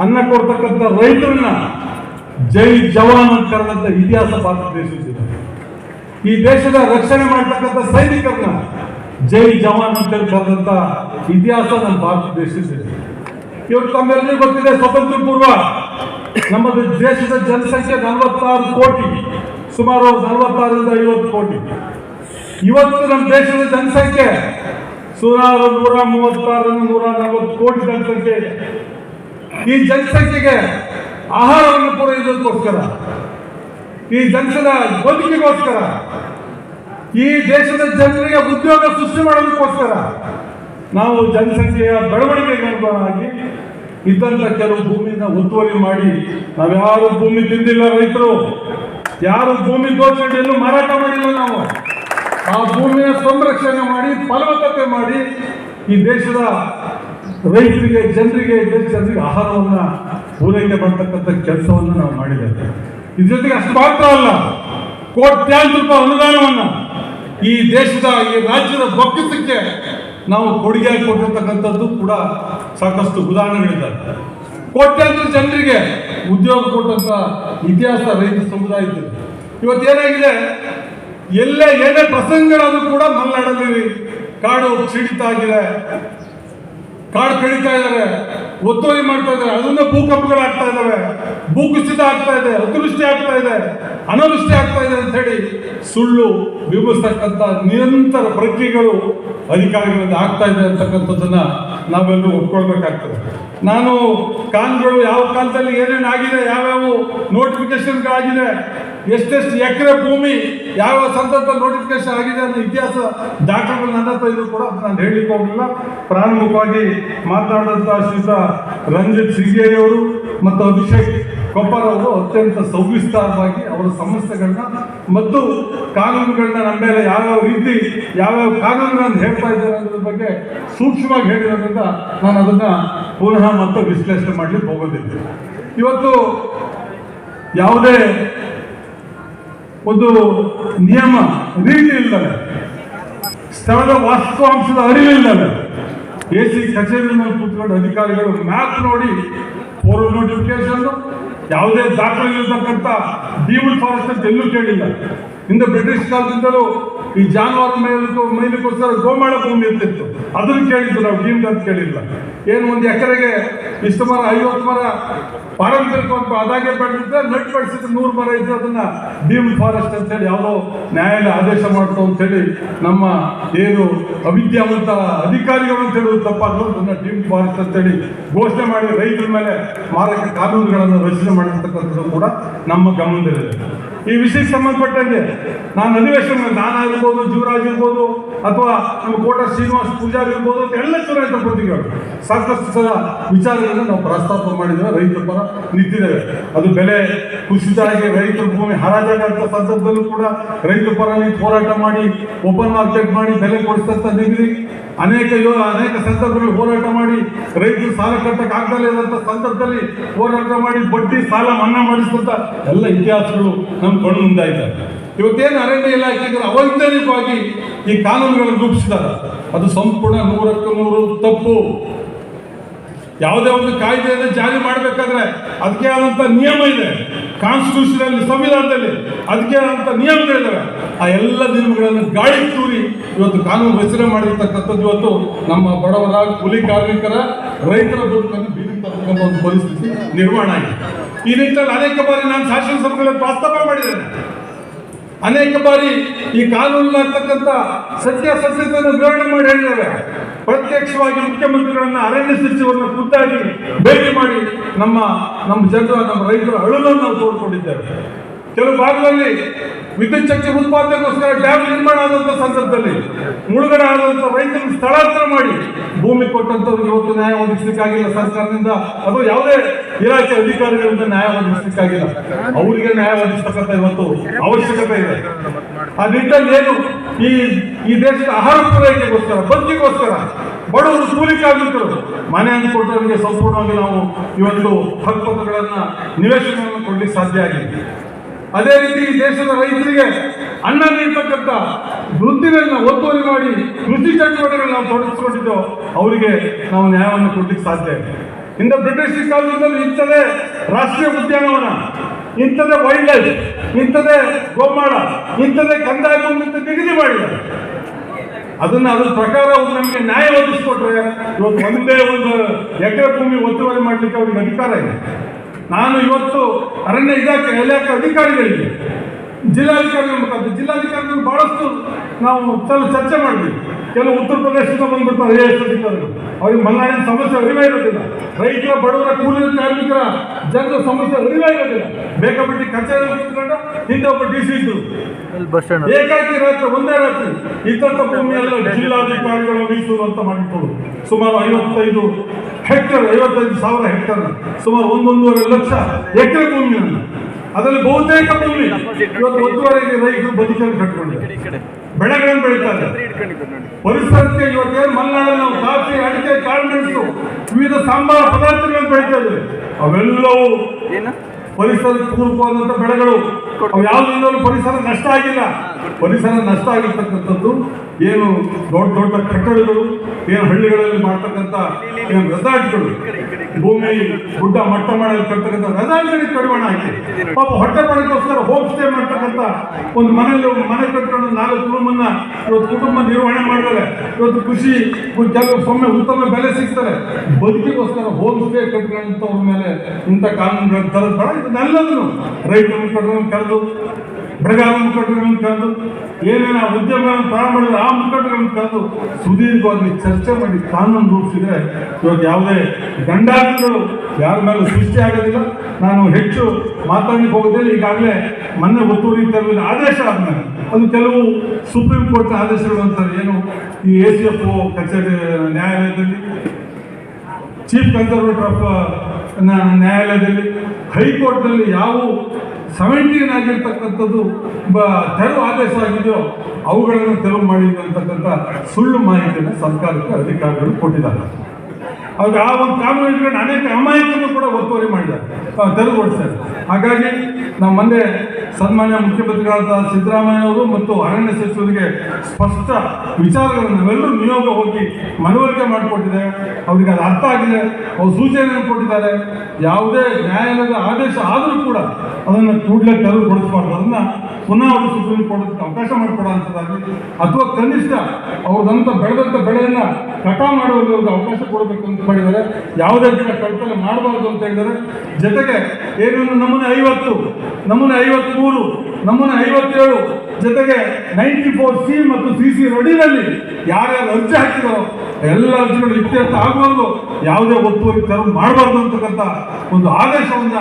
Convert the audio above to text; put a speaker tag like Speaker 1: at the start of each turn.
Speaker 1: ಅನ್ನ ಕೊಡ್ತಕ್ಕಂಥ ರೈತರನ್ನ ಜೈ ಜವಾನ್ ಅಂತ ಕರೆದಂತ ಇತಿಹಾಸ ಭಾರತ ಈ ದೇಶದ ರಕ್ಷಣೆ ಮಾಡ್ತಕ್ಕಂಥ ಸೈನಿಕರನ್ನ ಜೈ ಜವಾನ್ ಅಂತ ಕರೆದಂತ ಇತಿಹಾಸ ನಮ್ಮ ಭಾರತ ದೇಶದಿದೆ ಇವತ್ತು ತಮ್ಮೆಲ್ಲರಿಗೂ ಗೊತ್ತಿದೆ ಸ್ವತಂತ್ರ ಪೂರ್ವ ನಮ್ಮ ದೇಶದ ಜನಸಂಖ್ಯೆ ನಲವತ್ತಾರು ಕೋಟಿ, ಸುಮಾರು ನಲವತ್ತಾರರಿಂದ ಐವತ್ತು ಕೋಟಿ. ಇವತ್ತು ನಮ್ಮ ದೇಶದ ಜನಸಂಖ್ಯೆ ಸುಮಾರು ನೂರ ಮೂವತ್ತಾರರಿಂದ ನೂರ ನಲವತ್ತು ಕೋಟಿ ಜನಸಂಖ್ಯೆ ಈ ಜನಸಂಖ್ಯೆಗೆ ಆಹಾರವನ್ನು ಪೂರೈಸೋದಕ್ಕೋಸ್ಕರ ಈ ಜನಸದ ಬದುಕಿಗೋಸ್ಕರ, ಈ ದೇಶದ ಜನರಿಗೆ ಉದ್ಯೋಗ ಸೃಷ್ಟಿ ಮಾಡೋದಕ್ಕೋಸ್ಕರ ನಾವು ಜನಸಂಖ್ಯೆಯ ಬೆಳವಣಿಗೆಗೆ ಅನುಗುಣವಾಗಿ ಇದ್ದಂಥ ಕೆಲವು ಭೂಮಿನ ಒತ್ತುವರಿ ಮಾಡಿ ನಾವ್ಯಾರು ಭೂಮಿ ತಿಂದಿಲ್ಲ ರೈತರು. ಯಾರು ಭೂಮಿ ದೋಚಣೆ ಮಾರಾಟ ಮಾಡಿಲ್ಲ ನಾವು. ಆ ಭೂಮಿಯ ಸಂರಕ್ಷಣೆ ಮಾಡಿ, ಫಲವತ್ತತೆ ಮಾಡಿ ಈ ದೇಶದ ರೈತರಿಗೆ, ಜನರಿಗೆ ಜನರಿಗೆ ಆಹಾರವನ್ನು ಪೂರೈಕೆ ಮಾಡ್ತಕ್ಕಂಥ ಕೆಲಸವನ್ನು ನಾವು ಮಾಡಿದ್ದೇವೆ. ಇದ್ರ ಜೊತೆಗೆ ಅಷ್ಟು ಮಾತ್ರ ಅಲ್ಲ, ಕೋಟ್ಯಾಂತರ ರೂಪಾಯಿ ಅನುದಾನವನ್ನು ಈ ದೇಶದ, ಈ ರಾಜ್ಯದ ಬೊಕ್ಕಸಕ್ಕೆ ನಾವು ಕೊಡುಗೆ ಕೊಟ್ಟಿರ್ತಕ್ಕಂಥದ್ದು ಕೂಡ ಸಾಕಷ್ಟು ಉದಾಹರಣೆಗಳಿದ್ದಾರೆ ಕೋಟ್ಯಾಂತರ ಜನರಿಗೆ ಉದ್ಯೋಗ ಕೊಟ್ಟಂತ ಇತಿಹಾಸ ರೈತ ಸಮುದಾಯದಲ್ಲಿ. ಇವತ್ತೇನಾಗಿದೆ ಎಲ್ಲೇ ಏನೇ ಪ್ರಸಂಗಗಳಾದ್ರೂ ಕೂಡ ಮಲೆನಾಡಲ್ಲಿ ಕಾಡು ಕ್ಷೀಣಿತ ಆಗಿದೆ. ಕಾಡು ಕಳೀತಾ ಇದ್ದಾರೆ ಒತ್ತುವರಿ ಮಾಡ್ತಾ ಇದ್ದಾರೆ ಅದನ್ನ ಭೂಕಂಪಗಳಾಗ್ತಾ ಇದ್ದಾವೆ ಭೂಕುಸಿತ ಆಗ್ತಾ ಇದೆ. ಅತಿವೃಷ್ಟಿ ಆಗ್ತಾ ಇದೆ. ಅನಾವೃಷ್ಟಿ ಆಗ್ತಾ ಇದೆ ಅಂತ ಹೇಳಿ ಸುಳ್ಳು ಬಿಂಬಿಸ್ತಕ್ಕಂಥ ನಿರಂತರ ಪ್ರಕ್ರಿಯೆಗಳು ಅಧಿಕಾರಿಗಳಿಂದ ಆಗ್ತಾ ಇದೆ ಅಂತಕ್ಕಂಥದ್ದನ್ನ ನಾವೆಲ್ಲರೂ ಒಪ್ಕೊಳ್ಬೇಕಾಗ್ತದೆ. ನಾನು ಕಾನ್ಗಳು ಯಾವ ಕಾಲದಲ್ಲಿ ಏನೇನು ಆಗಿದೆ, ಯಾವ್ಯಾವ ನೋಟಿಫಿಕೇಶನ್ಗಳಾಗಿದೆ ಎಷ್ಟೆಷ್ಟು ಎಕರೆ ಭೂಮಿ, ಯಾವ ಸಂತತ ನೋಟಿಫಿಕೇಶನ್ ಆಗಿದೆ ಅನ್ನೋ ಇತಿಹಾಸ ದಾಖಲೆಗಳು ನನ್ನ ಹತ್ರ ಇದ್ರು ಕೂಡ ನಾನು ಹೇಳಲಿಕ್ಕೆ ಹೋಗಲಿಲ್ಲ. ಪ್ರಾರಂಭಿಕವಾಗಿ ಮಾತನಾಡಿದಂಥ ಶ್ರೀತ ರಂಜಿತ್ ಸಿಂಗೇರಿ ಅವರು ಮತ್ತು ಅಭಿಷೇಕ್ ಕೊಪ್ಪರ್ ಅವರು ಅತ್ಯಂತ ಸವಿಸ್ತಾರವಾಗಿ ಅವರ ಸಮಸ್ಯೆಗಳನ್ನ ಮತ್ತು ಕಾನೂನುಗಳನ್ನ ನಮ್ಮ ಮೇಲೆ ಯಾವ್ಯಾವ ರೀತಿ, ಯಾವ್ಯಾವ ಕಾನೂನುಗಳನ್ನು ಹೇಳ್ತಾ ಇದ್ದಾರೆ ಅನ್ನೋದ್ರ ಬಗ್ಗೆ ಸೂಕ್ಷ್ಮವಾಗಿ ಹೇಳಿರೋದ್ರಿಂದ ನಾನು ಅದನ್ನು ಪುನಃ ಮತ್ತೆ ವಿಶ್ಲೇಷಣೆ ಮಾಡಲಿಕ್ಕೆ ಹೋಗೋದಿಲ್ಲ. ಇವತ್ತು ಯಾವುದೇ ಒಂದು ನಿಯಮ, ರೀತಿ ಇಲ್ಲದೆ, ಸ್ಥಳದ ವಾಸ್ತವಾಂಶದ ಅರಿವಿಲ್ಲವೆ ಎ ಸಿ ಕಚೇರಿ ಮೇಲೆ ಕೂತ್ಕೊಂಡು ಅಧಿಕಾರಿಗಳು ಮ್ಯಾಪ್ ನೋಡಿ, ಫೋರ್ ನೋಟಿಫಿಕೇಶನ್ ಯಾವುದೇ ದಾಖಲೆ ಇರತಕ್ಕಂಥ ಡೀಮ್ಡ್ ಫಾರೆಸ್ಟ್ ಅಂತ ಎಲ್ಲೂ ಕೇಳಿಲ್ಲ. ಹಿಂದೆ ಬ್ರಿಟಿಷ್ ಕಾಲದಿಂದಲೂ ಈ ಜಾನುವಾರು ಮೇಲಕ್ಕೂ ಮೈಲಿಕ್ಕೋಸ್ಕರ ಗೋಮಾಳ ಭೂಮಿ ಇರ್ತಿತ್ತು. ಅದನ್ನು ಕೇಳಿದ್ದು ನಾವು ಡೀಮ್ಡ್ ಅಂತ ಕೇಳಿಲ್ಲ. ಏನು ಒಂದು ಎಕರೆಗೆ ಇಷ್ಟು ಮರ, ಐವತ್ತು ಮರ ಅಂತ ಅದಾಗೆ ಬೆಳೆದಿದ್ದೆ ನಟ್ ಬೆಳೆಸಿದ್ರೆ ನೂರು ಮರ ಇದ್ದು ಅದನ್ನ ಡೀಮ್ಡ್ ಫಾರೆಸ್ಟ್ ಅಂತ ಹೇಳಿ ಯಾವುದೋ ನ್ಯಾಯಾಲಯ ಆದೇಶ ಮಾಡ್ತು ಅಂತ ಹೇಳಿ ನಮ್ಮ ಏನು ಅವಿದ್ಯಾವಂತ ಅಧಿಕಾರಿಗಳು ಅಂತ ಹೇಳುವುದು ತಪ್ಪಾದ್ರು ಅದನ್ನ ಡೀಮ್ ಫಾರೆಸ್ಟ್ ಅಂತ ಹೇಳಿ ಘೋಷಣೆ ಮಾಡಿ ರೈತರ ಮೇಲೆ ಮಾರಕ ಕಾನೂನುಗಳನ್ನು ರಚನೆ ಮಾಡಿರ್ತಕ್ಕಂಥದ್ದು ಕೂಡ ನಮ್ಮ ಗಮನದಲ್ಲಿದೆ. ಈ ವಿಷಯಕ್ಕೆ ಸಂಬಂಧಪಟ್ಟಂತೆ ನಾನು ಅಧಿವೇಶನ ನಾನಾಗಿರ್ಬೋದು ಜೀವರಾಜ್ ಇರ್ಬೋದು, ಅಥವಾ ನಮ್ಮ ಕೋಟ ಶ್ರೀನಿವಾಸ್ ಪೂಜಾರಿ ಇರ್ಬೋದು ಅಂತ ಎಲ್ಲ ಚುನಾಯಿತ ಪ್ರತಿಗಳು ಸಾಕಷ್ಟು ಸಲ ವಿಚಾರಗಳನ್ನು ನಾವು ಪ್ರಸ್ತಾಪ ಮಾಡಿದ್ದೇವೆ ರೈತರ ಪರ ನಿಂತಿದ್ದೇವೆ. ಅದು ಬೆಲೆ ಕುಸಿತ ಆಗಿ ರೈತರ ಭೂಮಿ ಹರಾಜಾಗಂತ ಸಂದರ್ಭದಲ್ಲೂ ಕೂಡ ರೈತರ ಪರ ಹೋರಾಟ ಮಾಡಿ ಓಪನ್ ಮಾರ್ಕೆಟ್ ಮಾಡಿ, ಬೆಲೆ ಕೊಡಿಸ್ತಂತ ನಿಗದಿ. ಅನೇಕ ಯೋ, ಅನೇಕ ಸಂದರ್ಭಗಳಲ್ಲಿ ಹೋರಾಟ ಮಾಡಿ, ರೈತರು ಸಾಲ ಕಟ್ಟಕ್ಕೆ ಆಗ್ತಾ ಇರೋಂಥ ಸಂದರ್ಭದಲ್ಲಿ ಹೋರಾಟ ಮಾಡಿ, ಬಡ್ಡಿ ಸಾಲ ಮನ್ನಾ ಮಾಡಿಸ್ತಂತ ಎಲ್ಲ ಇತಿಹಾಸಗಳು ನಮ್ಮ ಕಣ್ಣು ಮುಂದಾಯ್ತಾರೆ ಇವತ್ತೇನು ಅರಣ್ಯ ಇಲಾಖೆಗಳು ಅವೈಜ್ಞಾನಿಕವಾಗಿ ಈ ಕಾನೂನುಗಳನ್ನು ರೂಪಿಸಿದ್ದಾರೆ. ಅದು ಸಂಪೂರ್ಣ ನೂರಕ್ಕೂ ನೂರು ತಪ್ಪು. ಯಾವುದೇ ಒಂದು ಕಾಯ್ದೆಯನ್ನು ಜಾರಿ ಮಾಡಬೇಕಾದ್ರೆ ಅದಕ್ಕೆ ಆದಂಥ ನಿಯಮ ಇದೆ. ಕಾನ್ಸ್ಟಿಟ್ಯೂಷನ್ ಅಲ್ಲಿ ಸಂವಿಧಾನದಲ್ಲಿ ಅದಕ್ಕೆ ಆದಂಥ ನಿಯಮಗಳಿದ್ದಾವೆ ಆ ಎಲ್ಲ ನಿಯಮಗಳನ್ನು ಗಾಳಿ ತೂರಿ ಇವತ್ತು ಕಾನೂನು ರಚನೆ ಮಾಡಿರ್ತಕ್ಕಂಥದ್ದು ಇವತ್ತು ನಮ್ಮ ಬಡವರ ಕೂಲಿ ಕಾರ್ಮಿಕರ ರೈತರ ಬದುಕನ್ನು ಬೀದಿಗೆ ತರ್ತಕ್ಕಂಥ ಒಂದು ಪರಿಸ್ಥಿತಿ ನಿರ್ಮಾಣ ಆಗಿದೆ. ಈ ನಿಟ್ಟಿನಲ್ಲಿ ಅನೇಕ ಬಾರಿ ನಾನು ಶಾಸನಸಭೆಗಳಲ್ಲಿ ಪ್ರಸ್ತಾಪ ಮಾಡಿದ್ದೇನೆ. ಅನೇಕ ಬಾರಿ ಈ ಕಾನೂನಿನಾಗ್ತಕ್ಕಂಥ ಸತ್ಯಾಸತ್ಯತೆಯನ್ನು ವಿವರಣೆ ಮಾಡಿ ಹೇಳಿದ್ದೇವೆ. ಪ್ರತ್ಯಕ್ಷವಾಗಿ ಮುಖ್ಯಮಂತ್ರಿಗಳನ್ನ ಅರಣ್ಯ ಸಚಿವರನ್ನ ಖುದ್ದಾಗಿ ಭೇಟಿ ಮಾಡಿ ನಮ್ಮ ನಮ್ಮ ಜನರ, ನಮ್ಮ ರೈತರ ಅಳುಗಳನ್ನು ನಾವು ಕೆಲವು ಭಾಗದಲ್ಲಿ ವಿದ್ಯುತ್ ಶಕ್ತಿ ಉತ್ಪಾದನೆಗೋಸ್ಕರ ಡ್ಯಾಮ್ ನಿರ್ಮಾಣ ಆದಂಥ ಸಂದರ್ಭದಲ್ಲಿ ಮುಳುಗಡೆ ಆದಂಥ ರೈತರನ್ನು ಸ್ಥಳಾಂತರ ಮಾಡಿ ಭೂಮಿ ಕೊಟ್ಟಂಥವ್ರಿಗೆ ಇವತ್ತು ನ್ಯಾಯ ಒದಗಿಸಲಿಕ್ಕಾಗಿಲ್ಲ ಸರ್ಕಾರದಿಂದ ಅದು ಯಾವುದೇ ಇಲಾಖೆ ಅಧಿಕಾರಿಗಳಿಂದ ನ್ಯಾಯ ಒದಗಿಸಲಿಕ್ಕಾಗಿಲ್ಲ ಅವರಿಗೆ ನ್ಯಾಯ ಒದಗಿಸ್ತಕ್ಕಂಥ ಇವತ್ತು ಅವಶ್ಯಕತೆ ಇದೆ. ಆ ನಿಟ್ಟಲ್ಲಿ ಏನು? ಈ ಈ ದೇಶದ ಆಹಾರ ಪೂರೈಕೆಗೋಸ್ಕರ ಬದುಕಿಗೋಸ್ಕರ ಬಡವರು ಕೂಲಿ ಕಾರ್ಮಿಕರು ಮನೆ ಕೊಟ್ಟವರಿಗೆ ಸಂಪೂರ್ಣವಾಗಿ ನಾವು ಇವತ್ತು ಹಕ್ಕುಪತ್ರಗಳನ್ನ ನಿವೇಶನವನ್ನು ಕೊಡ್ಲಿಕ್ಕೆ ಸಾಧ್ಯ ಆಗಿದೆ. ಅದೇ ರೀತಿ ದೇಶದ ರೈತರಿಗೆ ಅನ್ನ ನೀಡ್ತಕ್ಕಂಥ ವೃತ್ತಿಗಳನ್ನ ಒತ್ತುವರಿ ಮಾಡಿ ಕೃಷಿ ಚಟುವಟಿಕೆಗಳನ್ನ ನಾವು ತೊಡಗಿಸ್ಕೊಂಡಿದ್ದು ಅವರಿಗೆ ನಾವು ನ್ಯಾಯವನ್ನು ಕೊಡ್ಲಿಕ್ಕೆ ಸಾಧ್ಯ ಇದೆ. ಇಂದ ಬ್ರಿಟಿಷ್ ಕಾಲದಿಂದಲೂ ಇಂಥದೇ ರಾಷ್ಟ್ರೀಯ ಉದ್ಯಾನವನ ಇಂಥದೇ ವೈಲ್ಡ್ ಲೈಫ್ ಇಂಥದೇ ಗೋಮಾಳ ಇಂಥದೇ ಕಂದಾಯ ನಿಗದಿ ಮಾಡಿದ್ದಾರೆ ಅದನ್ನ ಅದ್ರ ಪ್ರಕಾರ ಅವ್ರು ನಮಗೆ ನ್ಯಾಯ ಒದಗಿಸ್ಕೊಟ್ರೆ ಇವತ್ತು ಒಂದೇ ಒಂದು ಎಕರೆ ಭೂಮಿ ಒತ್ತುವರಿ ಮಾಡಲಿಕ್ಕೆ ಅವ್ರಿಗೆ ಅಧಿಕಾರ ಇದೆ. ನಾನು ಇವತ್ತು ಅರಣ್ಯ ಇಲಾಖೆ ಇಲಾಖೆ ಅಧಿಕಾರಿಗಳಿಗೆ ಜಿಲ್ಲಾಧಿಕಾರಿಗಳ ಮುಖಾಂತರ ಜಿಲ್ಲಾಧಿಕಾರಿಗಳು ಬಹಳಷ್ಟು ನಾವು ಚರ್ಚೆ ಮಾಡಿದ್ವಿ. ಕೆಲವು ಉತ್ತರ ಪ್ರದೇಶದಿಂದ ಬಂದ್ಬಿಡ್ತಾರೆ ಎ ಎಸ್ ಅಧಿಕಾರಿಗಳು ಅವ್ರಿಗೆ ಮಲೆನಾಡಿನ ಸಮಸ್ಯೆ ಅರಿವೇ ಇರೋದಿಲ್ಲ. ರೈತರ ಬಡವರ ಕೂಲಿ ಕಾರ್ಮಿಕರ ಜನರ ಸಮಸ್ಯೆ ಅರಿವೇ ಇರೋದಿಲ್ಲ. ಬೇಕಾಬಿಟ್ಟು ಕಚೇರಿ ಕೂತ್ಕೊಂಡು ಹಿಂದೆ ಒಬ್ಬ ಡಿ ಸಿ
Speaker 2: ಇದ್ದು
Speaker 1: ಏಕಾಕಿ ರಾತ್ರಿ ಒಂದೇ ರಾತ್ರಿ ಇಂಥ ಭೂಮಿಯಲ್ಲ ಜಿಲ್ಲಾಧಿಕಾರಿಗಳು ಮೀಸಲು ಅಂತ ಮಾಡಿಕೊಳ್ಳು ಸುಮಾರು ಐವತ್ತೈದು ಹೆಕ್ಟರ್ ಐವತ್ತೈದು ಸಾವಿರ ಹೆಕ್ಟರ್ ಸುಮಾರು ಒಂದೊಂದೂವರೆ ಲಕ್ಷ ಎಕರೆ ಭೂಮಿಯನ್ನು. ಅದರಲ್ಲಿ ಬಹುತೇಕ ಭೂಮಿ ಇವತ್ತು ಒಂದೂವರೆಗೆ ರೈತರು ಬದುಕನ್ನು ಕಟ್ಕೊಂಡಿದ್ದಾರೆ. ಬೆಳೆಗಳನ್ನು ಬೆಳೀತಾರೆ ಪರಿಸರಕ್ಕೆ ಇವತ್ತೇನು ಮಲ್ನಾಡ ನಾವು ಕಾಫಿ ಅಡಿಕೆ ಕಾಳುಮೆಣಸು ವಿವಿಧ ಸಾಂಬಾರ ಪದಾರ್ಥಗಳನ್ನು ಬೆಳೀತಾ ಇದ್ದೇವೆ. ಅವೆಲ್ಲವೂ ಪರಿಸರಕ್ಕೆ ಪೂರಕವಾದಂಥ ಬೆಳೆಗಳು. ಅವು ಯಾವುದರಿಂದಲೂ ಪರಿಸರ ನಷ್ಟ ಆಗಿಲ್ಲ. ಪರಿಸರ ನಷ್ಟ ಆಗಿರ್ತಕ್ಕಂಥದ್ದು ಏನು ದೊಡ್ಡ ದೊಡ್ಡ ಕಟ್ಟಡಗಳು, ಏನು ಹಳ್ಳಿಗಳಲ್ಲಿ ಮಾಡ್ತಕ್ಕಂಥ ಏನು ರೆಸಾರ್ಟ್ಗಳು ಭೂಮಿ, ಗುಡ್ಡ ಮಟ್ಟ ಮಾಡಲು ಕಟ್ಟತಕ್ಕಂಥ ರೆಸಾರ್ಟ್ಗಳಿಗೆ ಕಡಿವಾಣ ಹಾಕಿ. ಪಾಪ ಹೊಟ್ಟೆ ಪಡೆಗೋಸ್ಕರ ಹೋಮ್ ಸ್ಟೇ ಮಾಡ್ತಕ್ಕಂಥ ಒಂದು ಮನೆಯಲ್ಲಿ ಒಂದು ಮನೆ ಕಟ್ಕೊಂಡು ನಾಲ್ಕು ಕುಟುಂಬನ ಇವತ್ತು ಕುಟುಂಬ ನಿರ್ವಹಣೆ ಮಾಡ್ತಾರೆ. ಇವತ್ತು ಕೃಷಿ ಸೊಮ್ಮೆ ಉತ್ತಮ ಬೆಲೆ ಸಿಗ್ತಾರೆ ಬದುಕಿಗೋಸ್ಕರ ಹೋಮ್ ಸ್ಟೇ ಕಟ್ಕೊಂಡವ್ರ ಮೇಲೆ ಇಂಥ ಕಾನೂನುಗಳನ್ನು ತರೋದು ಬೇಡ ಇದನ್ನೆಲ್ಲದನ್ನು ರೈತರನ್ನು ಕರೆದು ಬೆಳೆಗಾರ ಮುಖಂಡರನ್ನು ಕರೆದು ಏನೇನು ಉದ್ಯಮಗಳನ್ನು ಪ್ರಾರಂಭ ಮಾಡಿದ್ರು ಆ ಮುಖಂಡರನ್ನು ಕರೆದು ಸುದೀರ್ಘವಾಗಿ ಚರ್ಚೆ ಮಾಡಿ ಕಾನೂನು ರೂಪಿಸಿದ್ರೆ ಇವತ್ತು ಯಾವುದೇ ಗಂಡಾಂತರಗಳು ಯಾರ ಮೇಲೆ ಸೃಷ್ಟಿ ಆಗೋದಿಲ್ಲ. ನಾನು ಹೆಚ್ಚು ಮಾತಾಡಲಿಕ್ಕೆ ಹೋಗೋದಿಲ್ಲ. ಈಗಾಗಲೇ ಮೊನ್ನೆ ಒತ್ತುವರಿ ತರಲಿಲ್ಲ ಆದೇಶ ಆದ್ಮೇಲೆ ಅದು ಕೆಲವು ಸುಪ್ರೀಂ ಕೋರ್ಟ್ ಆದೇಶಗಳು ಅಂತಾರೆ. ಏನು ಈ ಎ ಸಿ ಎಫ್ ಕಚೇರಿ ನ್ಯಾಯಾಲಯದಲ್ಲಿ ಚೀಫ್ ಕನ್ಸರ್ವೇಟರ್ ಆಫ್ ನ್ಯಾಯಾಲಯದಲ್ಲಿ ಹೈಕೋರ್ಟ್ನಲ್ಲಿ ಯಾವ ಸೆವೆಂಟೀನ್ ಆಗಿರ್ತಕ್ಕಂಥದ್ದು ಬ ತೆರವು ಆದೇಶ ಆಗಿದೆಯೋ ಅವುಗಳನ್ನು ತೆರವು ಮಾಡಿದೆ ಅಂತಕ್ಕಂಥ ಸುಳ್ಳು ಮಾಹಿತಿಯನ್ನು ಸರ್ಕಾರಕ್ಕೆ ಅಧಿಕಾರಿಗಳು ಕೊಟ್ಟಿದ್ದಾರೆ. ಅವಾಗ ಆ ಒಂದು ಕಾನೂನು ಇಟ್ಕೊಂಡು ಅನೇಕ ಅಮಾಯಕನ್ನು ಕೂಡ ಒತ್ತುವರಿ ಮಾಡಿದ್ದಾರೆ. ತೆರವುಗೊಳಿಸ್ತಾರೆ ಹಾಗಾಗಿ ನಮ್ಮ ಮೊನ್ನೆ ಸನ್ಮಾನ್ಯ ಮುಖ್ಯಮಂತ್ರಿಗಳಾದ ಸಿದ್ದರಾಮಯ್ಯ ಅವರು ಮತ್ತು ಅರಣ್ಯ ಸಚಿವರಿಗೆ ಸ್ಪಷ್ಟ ವಿಚಾರಗಳನ್ನು ನಾವೆಲ್ಲರೂ ನಿಯೋಗ ಹೋಗಿ ಮನವರಿಕೆ ಮಾಡಿಕೊಟ್ಟಿದೆ. ಅವರಿಗೆ ಅದು ಅರ್ಥ ಆಗಿದೆ. ಅವ್ರು ಸೂಚನೆಯನ್ನು ಕೊಟ್ಟಿದ್ದಾರೆ. ಯಾವುದೇ ನ್ಯಾಯಾಲಯದ ಆದೇಶ ಆದರೂ ಕೂಡ ಅದನ್ನು ಕೂಡಲೇ ತೆರವುಗೊಳಿಸಬಾರ್ದು ಅದನ್ನ ಪುನಃ ಅವರು ಸುಪ್ರೀಂ ಕೋರ್ಟ್ ಅವಕಾಶ ಮಾಡಿಕೊಡುವಂಥದ್ದಾಗಲಿ ಅಥವಾ ಕನಿಷ್ಠ ಅವ್ರದಂತ ಬೆಳೆದಂಥ ಬೆಳೆಯನ್ನ ಕಟಾವು ಮಾಡುವಲ್ಲಿ ಒಂದು ಅವಕಾಶ ಕೊಡಬೇಕು ಅಂತ ಮಾಡಿದ್ದಾರೆ. ಯಾವುದೇ ಗಿಡ ಕಳ್ತಲೆ ಮಾಡಬಾರ್ದು ಅಂತ ಹೇಳಿದರೆ ಜೊತೆಗೆ ಏನೇನು ನಮೂನೆ ಐವತ್ತು ನಮೂನೆ ಐವತ್ಮೂರು ನಮೂನೆ ಐವತ್ತೇಳು, ಜೊತೆಗೆ ನೈಂಟಿ ಫೋರ್ ಸಿ ಮತ್ತು ಸಿ ಸಿ ರೋಡಿನಲ್ಲಿ ಯಾರ್ಯಾರು ಅರ್ಜಿ ಹಾಕಿದಾರೋ ಎಲ್ಲ ಅರ್ಜಿಗಳು ಇತ್ಯರ್ಥ ಆಗಬಾರ್ದು. ಯಾವುದೇ ಒತ್ತುವರಿ ತೆರವು ಮಾಡಬಾರ್ದು ಅಂತಕ್ಕಂಥ ಒಂದು ಆದೇಶವನ್ನು